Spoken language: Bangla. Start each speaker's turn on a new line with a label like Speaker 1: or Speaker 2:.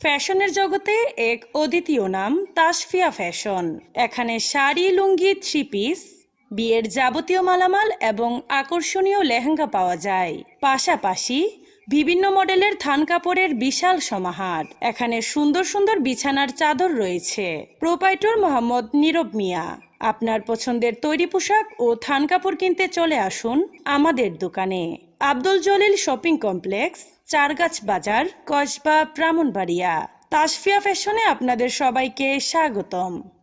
Speaker 1: ফ্যাশনের জগতে এক অদ্বিতীয় নাম তাসফিয়া ফ্যাশন। এখানে শাড়ি, লুঙ্গি থ্রি পিস বিয়ের যাবতীয় মালামাল এবং আকর্ষণীয় লেহেঙ্গা পাওয়া যায়। পাশাপাশি বিভিন্ন মডেলের থান কাপড়ের বিশাল সমাহার। এখানে সুন্দর সুন্দর বিছানার চাদর রয়েছে। প্রোপাইটর মোহাম্মদ নীরব মিয়া। আপনার পছন্দের তৈরি পোশাক ও থান কাপড় কিনতে চলে আসুন আমাদের দোকানে। Abdul Jalil shopping complex, Chargach Bazar, Kasba, Brahmanbaria. Tasfia ফ্যাশনে আপনাদের সবাইকে স্বাগতম।